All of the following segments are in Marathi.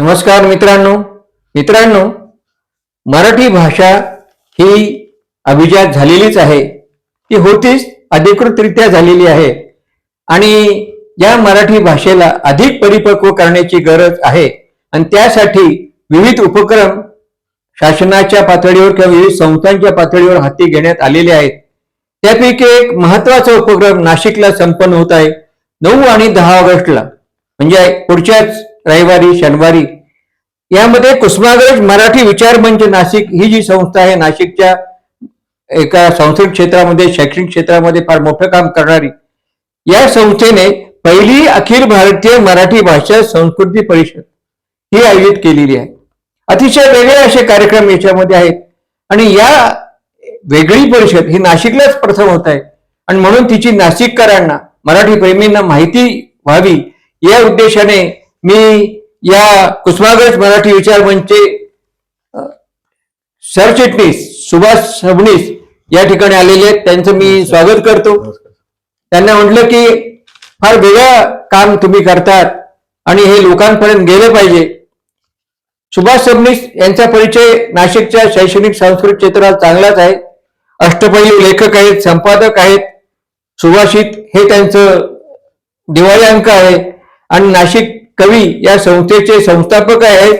नमस्कार मित्रांनो. मित्रांनो मराठी भाषा ही अभिजात झालेलीच आहे. ती होतीच अधिकृतरित्या झालेली आहे. आणि या मराठी भाषेला अधिक परिपक्व करण्याची गरज आहे. आणि त्यासाठी विविध उपक्रम शासनाच्या पातळीवर किंवा विविध संस्थांच्या पातळीवर हाती घेण्यात आलेले आहेत. त्यापैकी एक महत्त्वाचा उपक्रम नाशिकला संपन्न होत आहे. नऊ आणि दहा ऑगस्टला. म्हणजे पुढच्याच रविवारी शनिवारी. यामध्ये कुसुमाग्रज मराठी विचार मंच नाशिक ही जी संस्था आहे नाशिकच्या एका सांस्कृतिक क्षेत्रामध्ये शैक्षणिक क्षेत्रामध्ये फार मोठं काम करणारी या संस्थेने पहिली अखिल भारतीय मराठी भाषा संस्कृती परिषद ही आयोजित केलेली आहे. अतिशय वेगळे असे कार्यक्रम याच्यामध्ये आहेत. आणि या वेगळी परिषद ही नाशिकलाच प्रथम होत आहे. आणि म्हणून तिची नाशिककरांना मराठी प्रेमींना माहिती व्हावी या उद्देशाने मी या कुसुमाग्रज मराठी विचार मंचचे सरचिटणीस सुभाष सबनीस या ठिकाणी आलेले आहेत. त्यांचं मी स्वागत करतो. त्यांना म्हटलं की फार वेगळं काम तुम्ही करतात आणि हे लोकांपर्यंत गेलं पाहिजे. सुभाष सबनीस यांचा परिचय नाशिकच्या शैक्षणिक सांस्कृतिक क्षेत्रात चांगलाच आहे. अष्टपैलू लेखक आहेत संपादक आहेत. सुभाषित हे त्यांचं दिवाळी अंक आहे. आणि नाशिक कवी या संस्थेचे संस्थापक आहेत.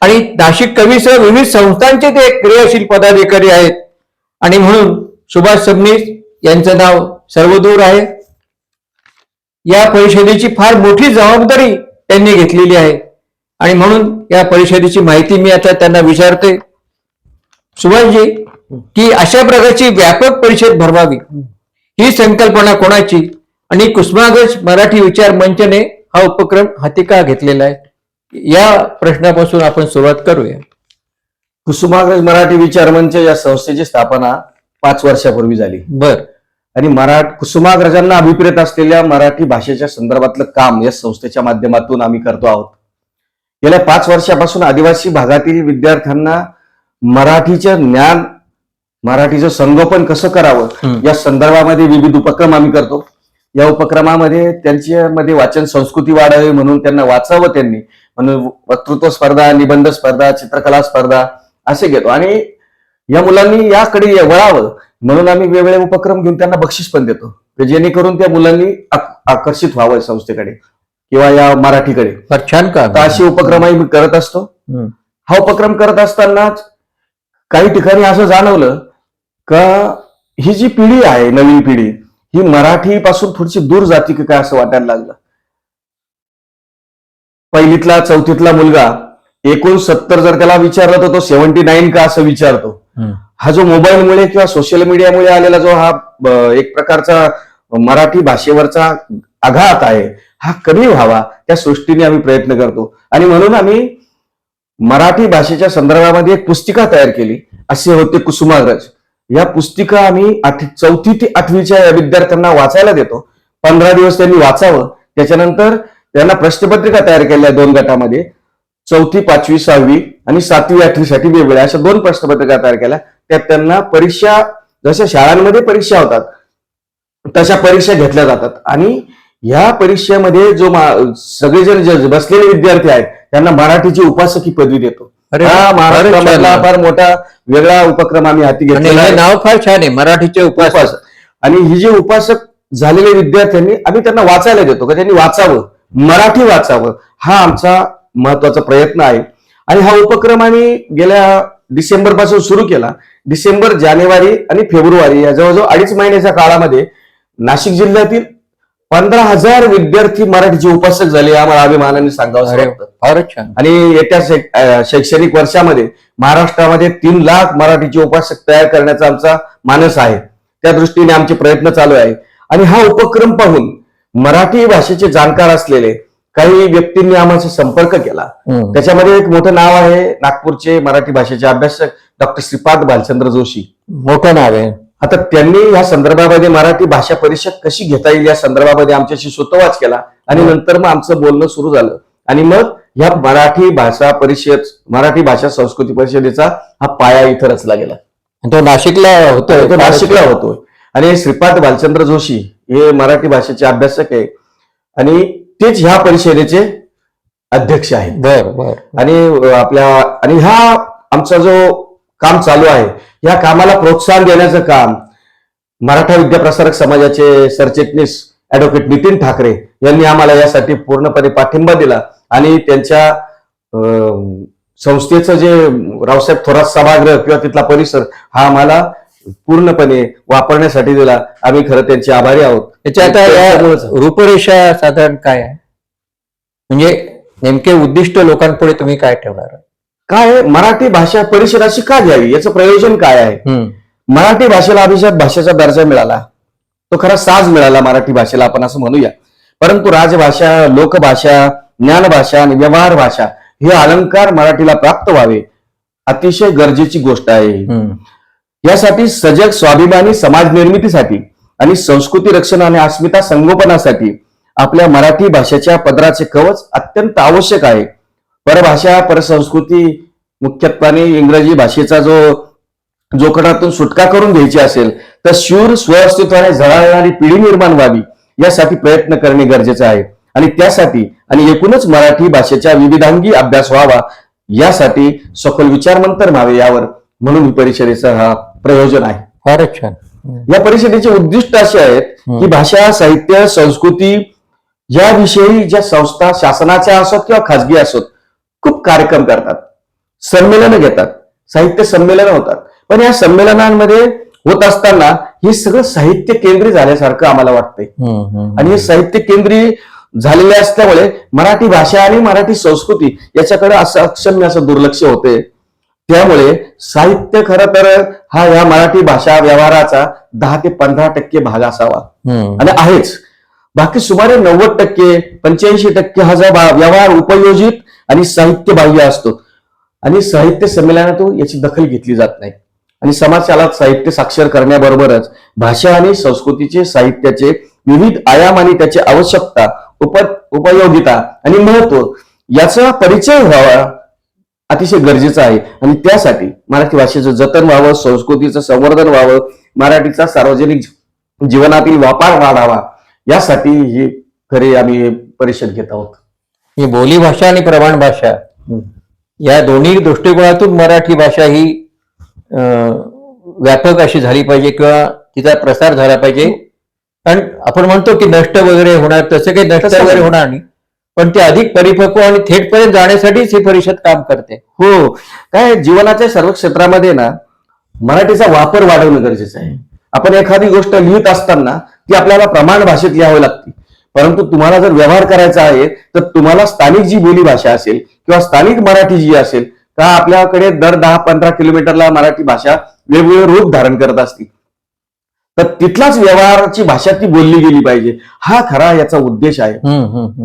आणि नाशिक कवीसह विविध संस्थांचे ते क्रियाशील पदाधिकारी आहेत. आणि म्हणून सुभाष सबनीस यांचं नाव सर्वदूर आहे. या परिषदेची फार मोठी जबाबदारी त्यांनी घेतलेली आहे. आणि म्हणून या परिषदेची माहिती मी आता त्यांना विचारते. सुभाषजी की अशा प्रकारची व्यापक परिषद भरवावी ही संकल्पना कोणाची? आणि कुसुमाग्रज मराठी विचार मंचने हा उपक्रम हाती का घेतलेला आहे? या प्रश्नापासून आपण सुरुवात करूया. कुसुमाग्रज मराठी विचार मंच या संस्थेची स्थापना पाच वर्षापूर्वी झाली. बर. आणि मरा कुसुमाग्रजांना अभिप्रेत असलेल्या मराठी भाषेच्या संदर्भातलं काम या संस्थेच्या माध्यमातून आम्ही करतो आहोत. गेल्या पाच वर्षापासून आदिवासी भागातील विद्यार्थ्यांना मराठीचं ज्ञान मराठीचं संगोपन कसं करावं. या संदर्भामध्ये विविध उपक्रम आम्ही करतो. या उपक्रमामध्ये त्यांच्यामध्ये वाचन संस्कृती वाढावी म्हणून त्यांना वाचावं त्यांनी. म्हणून वक्तृत्व स्पर्धा निबंध स्पर्धा चित्रकला स्पर्धा असे घेतो. आणि या मुलांनी याकडे वळावं म्हणून आम्ही वेगवेगळे उपक्रम घेऊन त्यांना बक्षीस पण देतो. जेणेकरून त्या मुलांनी आक- आकर्षित व्हावं संस्थेकडे किंवा या मराठीकडे. फार छान का असे उपक्रमही मी करत असतो. हा उपक्रम करत असतानाच काही ठिकाणी असं जाणवलं का ही जी पिढी आहे नवीन पिढी ही मराठीपासून थोडीशी दूर जाती की काय असं वाटायला लागलं? पहिलीतला चौथीतला मुलगा एकूण सत्तर जर त्याला विचारलं तर तो सेव्हन्टी नाईन का असं विचारतो. हा. जो मोबाईलमुळे किंवा सोशल मीडियामुळे आलेला जो हा एक प्रकारचा मराठी भाषेवरचा आघात आहे हा कमी व्हावा त्या सृष्टीने आम्ही प्रयत्न करतो. आणि म्हणून आम्ही मराठी भाषेच्या संदर्भामध्ये एक पुस्तिका तयार केली. असे होते कुसुमाग्रज. या पुस्तिका आम्ही आठ चौथी ते आठवीच्या या विद्यार्थ्यांना वाचायला देतो. पंधरा दिवस त्यांनी वाचावं. त्याच्यानंतर त्यांना प्रश्नपत्रिका तयार केल्या दोन गटामध्ये. चौथी पाचवी सहावी आणि सातवी आठवीसाठी वेगवेगळ्या अशा दोन प्रश्नपत्रिका तयार केल्या. त्यात त्यांना परीक्षा जशा शाळांमध्ये परीक्षा होतात तशा परीक्षा घेतल्या जातात. आणि या परीक्षेमध्ये जो सगळेजण बसलेले विद्यार्थी आहेत त्यांना मराठीची उपासकी पदवी देतो. अरे हा महाराष्ट्रामधला. फार मोठा वेगळा उपक्रम आम्ही हाती आहे. नाव फार छान आहे मराठीचे उपासक. आणि ही जे उपासक झालेले विद्यार्थ्यांनी आम्ही त्यांना वाचायला देतो का त्यांनी वाचावं मराठी वाचावं हा आमचा महत्त्वाचा प्रयत्न आहे. आणि हा उपक्रम आम्ही गेल्या डिसेंबरपासून सुरू केला. डिसेंबर जानेवारी आणि फेब्रुवारी या जवळजवळ अडीच महिन्याच्या काळामध्ये नाशिक जिल्ह्यातील पंधरा हजार विद्यार्थी मराठीचे उपासक झाले आम्हाला अभिमानाने सांगावं वाटतं. फारच छान. आणि येत्या शैक्षणिक वर्षामध्ये महाराष्ट्रामध्ये तीन लाख मराठीचे उपासक तयार करण्याचा आमचा मानस आहे. त्या दृष्टीने आमचे प्रयत्न चालू आहे. आणि हा उपक्रम पाहून मराठी भाषेचे जाणकार असलेले काही व्यक्तींनी आम्हाला संपर्क केला. त्याच्यामध्ये एक मोठं नाव आहे नागपूरचे मराठी भाषेचे अभ्यासक डॉक्टर श्रीपाद भालचंद्र जोशी. मोठं नाव आहे. आता त्यांनी या संदर्भामध्ये मराठी भाषा परिषद कशी घेता येईल या संदर्भामध्ये आमच्याशी सुतवाच केला आणि नंतर मग आमचं बोलणं सुरू झालं. आणि मग या मराठी भाषा परिषद मराठी भाषा संस्कृती परिषदेचा हा पाया इथं रचला गेला. तो नाशिकला होतोय. तो नाशिकला होतोय. आणि श्रीपाद भालचंद्र जोशी हे मराठी भाषेचे अभ्यासक आहे. आणि तेच ह्या परिषदेचे अध्यक्ष आहेत. बर बर. आणि आपल्या आणि ह्या आमचा जो काम चालू आहे या कामाला प्रोत्साहन देण्याचं काम मराठा विद्याप्रसारक समाजाचे सरचिटणीस ऍडव्होकेट नितीन ठाकरे यांनी आम्हाला यासाठी पूर्णपणे पाठिंबा दिला आणि त्यांच्या संस्थेचं जे रावसाहेब थोरात सभागृह किंवा तिथला परिसर हा आम्हाला पूर्णपणे वापरण्यासाठी दिला. आम्ही खरं त्यांचे आभारी आहोत. त्याच्या आता या. रूपरेषा साधारण काय आहे? म्हणजे नेमके उद्दिष्ट लोकांपुढे तुम्ही काय ठेवणार? काय? मराठी भाषा परिषदाची का घ्यावी याचं प्रयोजन काय आहे. मराठी भाषेला अभिजात भाषेचा दर्जा मिळाला तो खरा साज मिळाला मराठी भाषेला आपण असं म्हणूया परंतु राजभाषा लोकभाषा ज्ञानभाषा आणि व्यवहार भाषा हे अलंकार मराठीला प्राप्त व्हावे अतिशय गरजेची गोष्ट आहे. यासाठी सजग स्वाभिमानी समाज निर्मितीसाठी आणि संस्कृती रक्षण आणि अस्मिता संगोपनासाठी आपल्या मराठी भाषेच्या पदराचे कवच अत्यंत आवश्यक आहे परभाषा परसंस्कृती मुख्यत्वाने इंग्रजी भाषेचा जो जोखडातून सुटका करून घ्यायची असेल तर शूर स्वअस्तित्वाने झळाळणारी पिढी निर्माण व्हावी यासाठी प्रयत्न करणे गरजेचे आहे. आणि त्यासाठी आणि एकूणच मराठी भाषेच्या विविधांगी अभ्यास व्हावा यासाठी सखोल विचारमंथन व्हावे यावर म्हणून ही परिषदेचं हा प्रयोजन आहे. फारच छान. या परिषदेचे उद्दिष्ट असे आहेत की भाषा साहित्य संस्कृती याविषयी ज्या संस्था शासनाच्या असोत किंवा खाजगी असोत खूप कार्यक्रम करतात. संमेलनं घेतात. साहित्य संमेलनं होतात. पण या संमेलनांमध्ये होत असताना हे सगळं साहित्य केंद्रीय झाल्यासारखं आम्हाला वाटतंय. आणि हे साहित्य केंद्रीय झालेले असल्यामुळे मराठी भाषा आणि मराठी संस्कृती याच्याकडे असं अक्षम्य असं दुर्लक्ष होते त्यामुळे साहित्य खरं तर हा या मराठी भाषा व्यवहाराचा दहा ते पंधरा टक्के भाग असावा. आणि आहेच. बाकी सुमारे नव्वद टक्के पंच्याऐंशी टक्के हा व्यवहार उपयोजित आणि साहित्य बाह्य असतो. आणि साहित्य संमेलनातून याची दखल घेतली जात नाही. आणि समाजाला साहित्य साक्षर करण्याबरोबरच भाषा आणि संस्कृतीचे साहित्याचे विविध आयाम आणि त्याची आवश्यकता उप उपयोगिता आणि महत्त्व याचा परिचय व्हावा अतिशय गरजेचं आहे. आणि त्यासाठी मराठी भाषेचं जतन व्हावं संस्कृतीचं संवर्धन व्हावं मराठीचा सार्वजनिक जीवनातील वापर वाढावा. यासाठी ही खरे आम्ही परिषद घेत आहोत. ही बोली भाषा आणि प्रमाण भाषा या दोन्ही दृष्टिकोनातून मराठी भाषा ही व्यापक अशी झाली पाहिजे किंवा तिचा प्रसार झाला पाहिजे. कारण आपण म्हणतो की नष्ट वगैरे होणार तसं काही नष्ट वगैरे. होणार नाही. पण ते अधिक परिपक्व आणि थेटपर्यंत जाण्यासाठीच ही परिषद काम करते. हो. काय जीवनाच्या सर्व क्षेत्रामध्ये ना मराठीचा वापर वाढवणं गरजेचं आहे. आपण एखादी गोष्ट लिहित असताना ती आपल्याला प्रमाण भाषेत लिहावी लागते. परंतु तुम्हाला जर व्यवहार करायचा आहे तर तुम्हाला स्थानिक जी बोली भाषा असेल किंवा स्थानिक मराठी जी असेल का आपल्याकडे दर दहा पंधरा किलोमीटरला मराठी भाषा वेगवेगळे रूप धारण करत असते तर तिथलाच व्यवहाराची भाषा ती बोलली गेली पाहिजे. हा खरा याचा उद्देश आहे.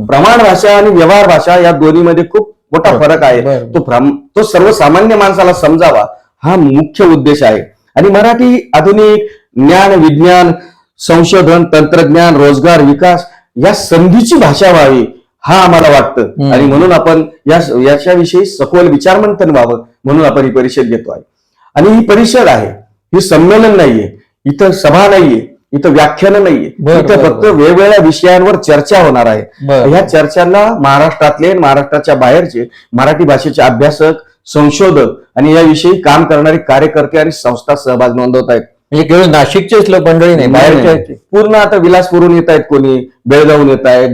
प्रमाण भाषा आणि व्यवहार भाषा या दोन्हीमध्ये खूप मोठा फरक आहे. तो तो सर्वसामान्य माणसाला समजावा हा मुख्य उद्देश आहे. आणि मराठी आधुनिक ज्ञान विज्ञान संशोधन तंत्रज्ञान रोजगार विकास या संधीची भाषा व्हावी हा आम्हाला वाटतं. आणि म्हणून आपण या याच्याविषयी सखोल विचारमंथन व्हावं म्हणून आपण ही परिषद घेतो आहे. आणि ही परिषद आहे ही संमेलन नाहीये इथं सभा नाहीये इथं व्याख्यान नाहीये. इथं फक्त वेगवेगळ्या विषयांवर चर्चा होणार आहे. ह्या चर्चांना महाराष्ट्रातले महाराष्ट्राच्या बाहेरचे मराठी भाषेचे अभ्यासक संशोधक आणि याविषयी काम करणारे कार्यकर्ते आणि संस्था सहभाग नोंदवत आहेत म्हणजे केवळ नाशिकचेच लोक मंडळी नाही नाही. पूर्ण आता विलासपूरून येत आहेत कोणी बेळगावून येत आहेत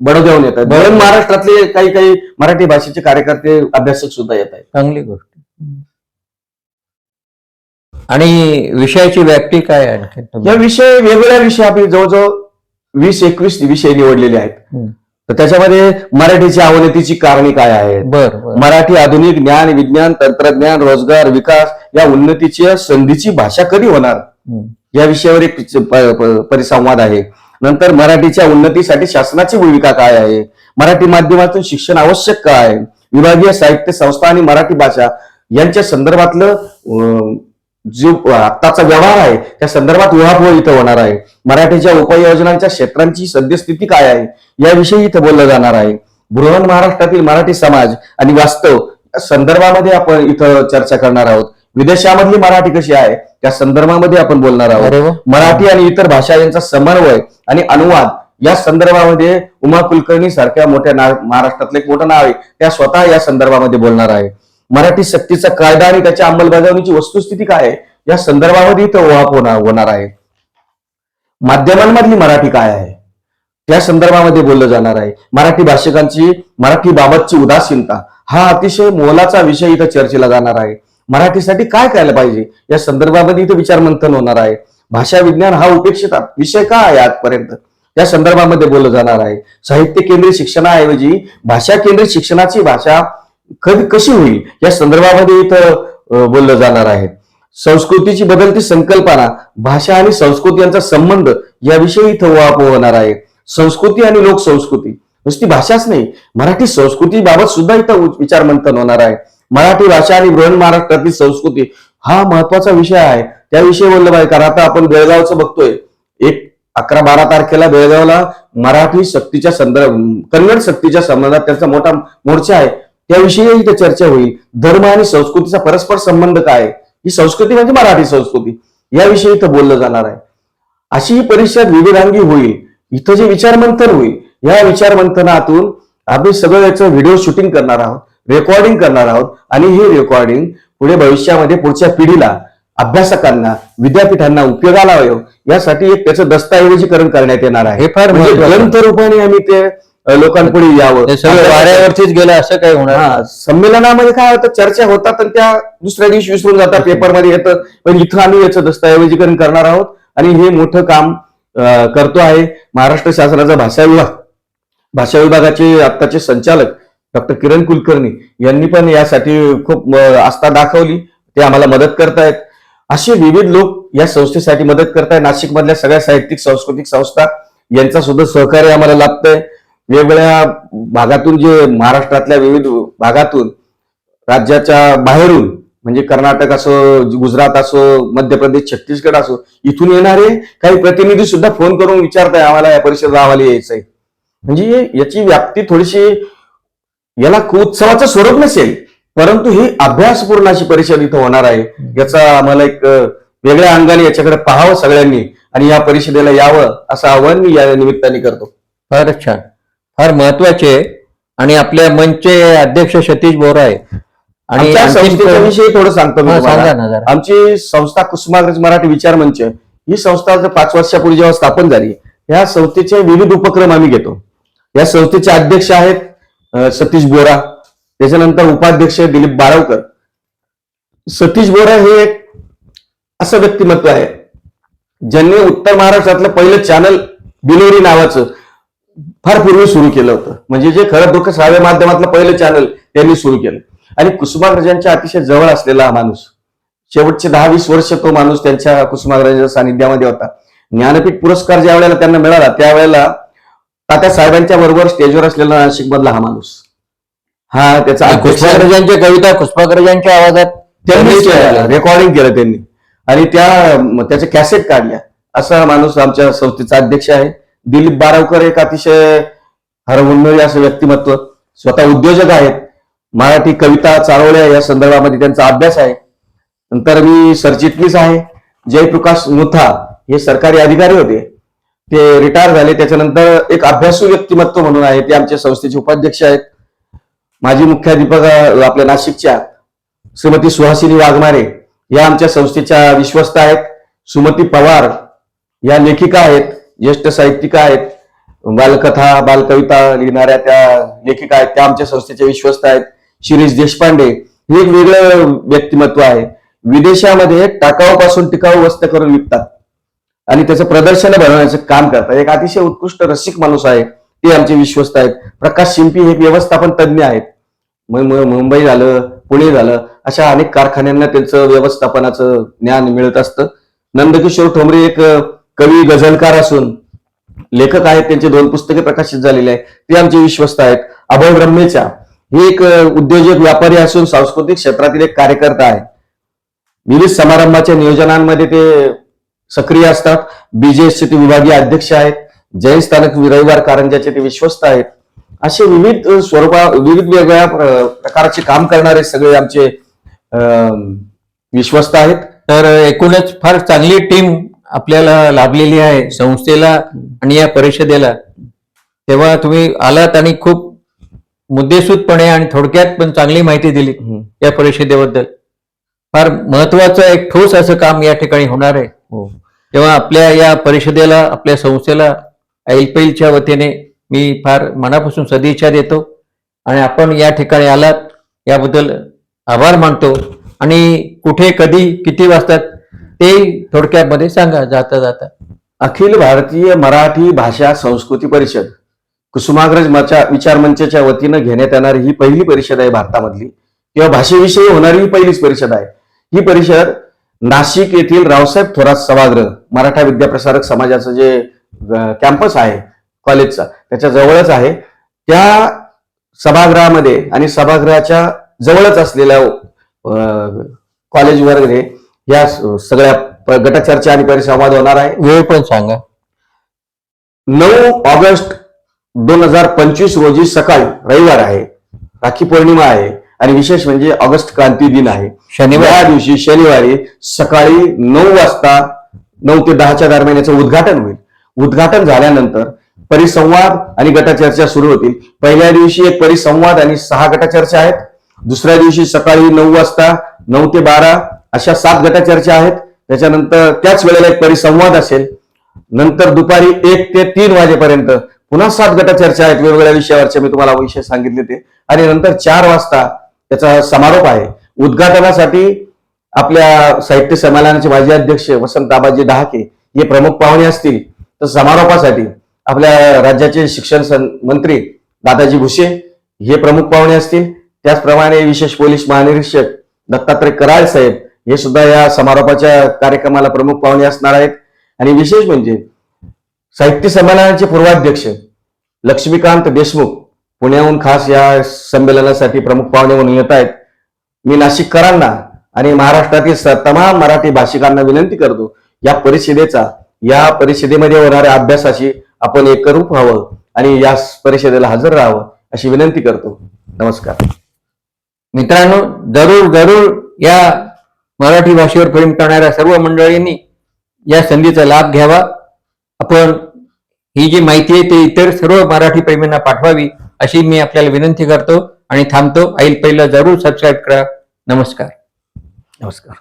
बडोद्याहून येत आहेत. म्हणून महाराष्ट्रातले काही काही मराठी भाषेचे कार्यकर्ते अभ्यासक सुद्धा येत आहेत चांगली गोष्ट आणि विषयाची व्याप्ती काय आहे आणखी या विषय वेगवेगळ्या विषय आपले जवळजवळ वीस एकवीस विषय निवडलेले आहेत. तर त्याच्यामध्ये मराठीची अवनतीची कारणे काय आहेत? मराठी आधुनिक ज्ञान विज्ञान तंत्रज्ञान रोजगार विकास या उन्नतीच्या संधीची भाषा कधी होणार. या विषयावर एक परिसंवाद आहे. नंतर मराठीच्या उन्नतीसाठी शासनाची भूमिका काय आहे? मराठी माध्यमातून शिक्षण आवश्यक काय? आहे विभागीय साहित्य संस्था आणि मराठी भाषा यांच्या संदर्भातलं जो आत्ताचा व्यवहार आहे त्या संदर्भात उहापोह इथं होणार आहे. मराठीच्या उपयोजनांच्या क्षेत्रांची सद्यस्थिती काय आहे याविषयी इथं बोललं जाणार आहे. बृहन महाराष्ट्रातील मराठी समाज आणि वास्तव या संदर्भामध्ये आपण इथं चर्चा करणार आहोत. विदेशामधली मराठी कशी आहे त्या संदर्भामध्ये आपण बोलणार आहोत. मराठी आणि इतर भाषा यांचा समन्वय आणि अनुवाद या संदर्भामध्ये उमा कुलकर्णी सारख्या मोठ्या महाराष्ट्रातलं एक मोठं नाव आहे त्या स्वतः या संदर्भामध्ये बोलणार आहे. मराठी सक्तीचा कायदा आणि त्याच्या अंमलबजावणीची वस्तुस्थिती काय आहे? या संदर्भामध्ये इथं ओळख होणार होणार आहे. माध्यमांमधली मराठी काय आहे? त्या संदर्भामध्ये बोललं जाणार आहे. मराठी भाषिकांची मराठी बाबतची उदासीनता हा अतिशय मोलाचा विषय इथं चर्चेला जाणार आहे. मराठीसाठी काय करायला पाहिजे? या संदर्भामध्ये इथं विचारमंथन होणार आहे. भाषा विज्ञान हा उपेक्षित विषय का आहे आजपर्यंत? त्या संदर्भामध्ये बोललं जाणार आहे. साहित्य केंद्रित शिक्षणाऐवजी भाषा केंद्रित शिक्षणाची भाषा कधी कशी होईल? या संदर्भामध्ये इथं बोललं जाणार आहे. संस्कृतीची बदलती संकल्पना भाषा आणि संस्कृती यांचा संबंध याविषयी इथं वाप होणार आहे. संस्कृती आणि लोकसंस्कृती. नुसती भाषाच नाही मराठी संस्कृती बाबत सुद्धा इथं विचार विचारमंथन होणार आहे. मराठी भाषा आणि बृहन महाराष्ट्रातील संस्कृती हा महत्त्वाचा विषय आहे. त्याविषयी बोललं पाहिजे कारण आता आपण बेळगावचं बघतोय. एक अकरा बारा तारखेला बेळगावला मराठी सक्तीच्या संदर्भ कन्नड सक्तीच्या संबंधात त्यांचा मोठा मोर्चा आहे. त्याविषयी इथे चर्चा होईल. धर्म आणि संस्कृतीचा परस्पर संबंध काय? ही संस्कृती म्हणजे मराठी संस्कृती. याविषयी इथं बोललं जाणार आहे. अशी ही परिषद विविधांगी होईल. इथं जे विचारमंथन होईल या विचारमंथनातून आम्ही सगळं याचं व्हिडिओ शूटिंग करणार आहोत रेकॉर्डिंग करणार आहोत आणि हे रेकॉर्डिंग पुढे भविष्यामध्ये पुढच्या पिढीला अभ्यासकांना विद्यापीठांना उपयोगाला यासाठी एक त्याचं दस्तऐवजीकरण करण्यात येणार आहे. हे फार म्हणजे. ग्रंथ रूपाने आम्ही ते लोकांपुढे यावं. ते सगळं वाऱ्यावरतीच गेलं असं काही होणार. हा संमेलनामध्ये काय होतं चर्चा होतात आणि त्या दुसऱ्या दिवशी विसरून जातात पेपरमध्ये येतं. पण इथं आम्ही याचं दस्तऐवजीकरण करणार आहोत आणि हे मोठं काम करतो आहे महाराष्ट्र शासनाचा भाषा विभाग. भाषा विभागाचे आत्ताचे संचालक डॉक्टर किरण कुलकर्णी यांनी पण यासाठी खूप आस्था दाखवली. ते आम्हाला मदत करतायत. असे विविध लोक या संस्थेसाठी मदत करतायत. नाशिक मधल्या सगळ्या साहित्यिक सांस्कृतिक संस्था यांचा सुद्धा सहकार्य आम्हाला लाभतंय. वेगवेगळ्या भागातून जे महाराष्ट्रातल्या विविध भागातून राज्याच्या बाहेरून म्हणजे कर्नाटक असो गुजरात असो मध्य प्रदेश छत्तीसगड असो इथून येणारे काही प्रतिनिधी सुद्धा फोन करून विचारताय आम्हाला या परिषद आम्हाला यायचंय. म्हणजे याची व्याप्ती थोडीशी याला उत्सवाचं स्वरूप नसेल परंतु ही अभ्यासपूर्ण अशी परिषद इथं होणार आहे. याचा आम्हाला एक वेगळ्या अंगाने याच्याकडे पाहावं सगळ्यांनी आणि या परिषदेला यावं असं आवाहन मी या निमित्ताने करतो. फारच छान. फार महत्त्वाचे आणि आपल्या मंचचे अध्यक्ष सतीश बोरा आहे आणि आमच्या आणखीन संस्थेच्या कोण- विषयी थोडं सांगतो मी हा, तुम्हाला. सांगा ना जरा. आमची संस्था कुसुमाग्रज मराठी विचार मंच ही संस्था जर पाच वर्षापूर्वी जेव्हा स्थापन झाली या संस्थेचे विविध उपक्रम आम्ही घेतो. या संस्थेचे अध्यक्ष आहेत अं, सतीश बोरा त्याच्यानंतर उपाध्यक्ष दिलीप बाळवकर सतीश बोरा हे एक असं व्यक्तिमत्व आहे ज्यांनी उत्तर महाराष्ट्रातलं पहिलं चॅनल बिलोरी नावाचं फार पूर्वी सुरू केलं होतं. म्हणजे जे खरं दुःख श्राव्य माध्यमातलं पहिलं चॅनल त्यांनी सुरू केलं. आणि कुसुमाग्रजांच्या अतिशय जवळ असलेला हा माणूस शेवटचे दहा वीस वर्ष तो माणूस त्यांच्या कुसुमाग्रजांच्या सानिध्यामध्ये होता. ज्ञानपीठ पुरस्कार ज्या वेळेला त्यांना मिळाला त्यावेळेला तात्या साहेबांच्या बरोबर स्टेजवर असलेला नाशिक मधला हा माणूस. हा त्याचा कुसुमाग्रजांच्या कविता कुसुमाग्रजांच्या आवाजात केल्या. रेकॉर्डिंग केलं त्यांनी. आणि त्या त्याच्या कॅसेट काढल्या. असा माणूस आमच्या संस्थेचा अध्यक्ष आहे. दिलीप बारावकर एक अतिशय हरहुन्नरी असं व्यक्तिमत्व स्वतः उद्योजक आहेत. मराठी कविता चालवल्या या संदर्भामध्ये त्यांचा अभ्यास आहे. नंतर मी सरचिटणीस आहे. जयप्रकाश मुथा हे सरकारी अधिकारी होते. ते रिटायर झाले. त्याच्यानंतर एक अभ्यासू व्यक्तिमत्व म्हणून आहे. ते आमच्या संस्थेचे उपाध्यक्ष आहेत. माजी मुख्याध्यापक आपल्या नाशिकच्या श्रीमती सुहासिनी वाघमारे या आमच्या संस्थेच्या विश्वस्त आहेत. सुमती पवार या लेखिका आहेत. ज्येष्ठ साहित्यिका आहेत बालकथा बालकविता लिहिणाऱ्या त्या लेखिका आहेत त्या आमच्या संस्थेच्या विश्वस्त आहेत. शिरीष देशपांडे हे एक वेगळं व्यक्तिमत्व आहे. विदेशामध्ये टाकाऊपासून टिकाऊ वस्त्र करून विकतात. आणि त्याचं प्रदर्शन बनवण्याचं काम करतात. एक अतिशय उत्कृष्ट रसिक माणूस आहे. ते आमचे विश्वस्त आहेत. प्रकाश शिंपी हे व्यवस्थापन तज्ज्ञ आहेत. मुंबई झालं पुणे झालं अशा अनेक कारखान्यांना त्यांचं व्यवस्थापनाचं ज्ञान मिळत असतं. नंदकिशोर ठोंबरे एक कवी गझलकार असून लेखक आहेत त्यांचे दोन पुस्तके प्रकाशित झालेले आहेत. ते आमचे विश्वस्त आहेत. अभय ब्रह्मेच्या. हे एक उद्योजक व्यापारी असून सांस्कृतिक क्षेत्रातील एक कार्यकर्ता आहे. विविध समारंभाच्या नियोजनांमध्ये ते सक्रिय असतात. बीजेएसचे ते विभागीय अध्यक्ष आहेत. जैन स्थानक रविवार कारंजाचे ते विश्वस्त आहेत. असे विविध स्वरूपा विविध वेगळ्या प्रकारचे काम करणारे सगळे आमचे विश्वस्त आहेत. तर एकूणच फार चांगली टीम आपल्याला लाभलेली आहे संस्थेला आणि या परिषदेला. तेव्हा तुम्ही आलात आणि खूप मुद्देसूदपणे आणि थोडक्यात पण चांगली माहिती दिली. या परिषदेबद्दल. फार महत्वाचं एक ठोस असं काम या ठिकाणी होणार आहे. हो. तेव्हा आपल्या या परिषदेला आपल्या संस्थेला ऐलपैलच्या वतीने मी फार मनापासून सदिच्छा देतो. आणि आपण या ठिकाणी आलात याबद्दल आभार मानतो. आणि कुठे कधी किती वाजतात ते थोडक्यामध्ये सांगा जाता जाता. अखिल भारतीय मराठी भाषा संस्कृती परिषद कुसुमाग्रज विचार मंचाच्या वतीनं घेण्यात येणारी ही पहिली परिषद आहे भारतामधली. किंवा भाषेविषयी होणारी ही पहिलीच परिषद आहे. ही परिषद नाशिक येथील रावसाहेब थोरात सभागृह मराठा विद्याप्रसारक समाजाचं जे कॅम्पस आहे कॉलेजचा त्याच्या जवळच आहे. त्या सभागृहामध्ये आणि सभागृहाच्या जवळच असलेल्या अं, कॉलेज वर्गने या सगळ्या गटचर्चा आणि परिसंवाद होणार आहे. वेळ पण सांगा. नऊ ऑगस्ट दोन हजार पंचवीस रोजी सकाळी रविवार आहे. राखी पौर्णिमा आहे आणि विशेष म्हणजे ऑगस्ट क्रांती दिन आहे. शनिवार. या दिवशी शनिवारी सकाळी नऊ वाजता नऊ ते दहाच्या दरम्यान याचं उद्घाटन होईल. उद्घाटन झाल्यानंतर परिसंवाद आणि गटचर्चा सुरू होतील. पहिल्या दिवशी एक परिसंवाद आणि सहा गटचर्चा आहेत. दुसऱ्या दिवशी सकाळी नऊ वाजता नऊ ते बारा अशा सात गटाचर्चा आहेत. त्याच्यानंतर त्याच वेळेला एक परिसंवाद असेल. नंतर दुपारी एक ते तीन वाजेपर्यंत पुन्हा सात गटाचर्चा आहेत. वेगवेगळ्या विषयावरचे मी तुम्हाला विषय सांगितले ते. आणि नंतर चार वाजता त्याचा समारोप आहे. उद्घाटनासाठी आपल्या साहित्य संमेलनाचे माजी अध्यक्ष वसंत आबाजी डहाके हे प्रमुख पाहुणे असतील. तर समारोपासाठी आपल्या राज्याचे शिक्षण मंत्री दादाजी भुसे हे प्रमुख पाहुणे असतील. त्याचप्रमाणे विशेष पोलीस महानिरीक्षक दत्तात्रय कराळ साहेब हे सुद्धा या समारोपाच्या कार्यक्रमाला प्रमुख पाहुणे असणार आहेत. आणि विशेष म्हणजे साहित्य संमेलनाचे पूर्वाध्यक्ष लक्ष्मीकांत देशमुख पुण्याहून खास या संमेलनासाठी प्रमुख पाहुणे म्हणून येत आहेत. मी नाशिककरांना आणि महाराष्ट्रातील तमाम मराठी भाषिकांना विनंती करतो या परिषदेचा या परिषदेमध्ये होणाऱ्या अभ्यासाशी आपण एकरूप व्हावं आणि या परिषदेला हजर राहावं अशी विनंती करतो. नमस्कार. मित्रांनो जरूर जरूर या मराठी भाषेवर प्रेम करणाऱ्या सर्व मंडळींनी या संधीचा लाभ घ्यावा. आपण ही जी माहिती आहे ती इतर सर्व मराठी प्रेमींना पाठवावी अशी मी आपल्याला विनंती करतो आणि थांबतो. आईल पहिलं जरूर सबस्क्राईब करा. नमस्कार. नमस्कार.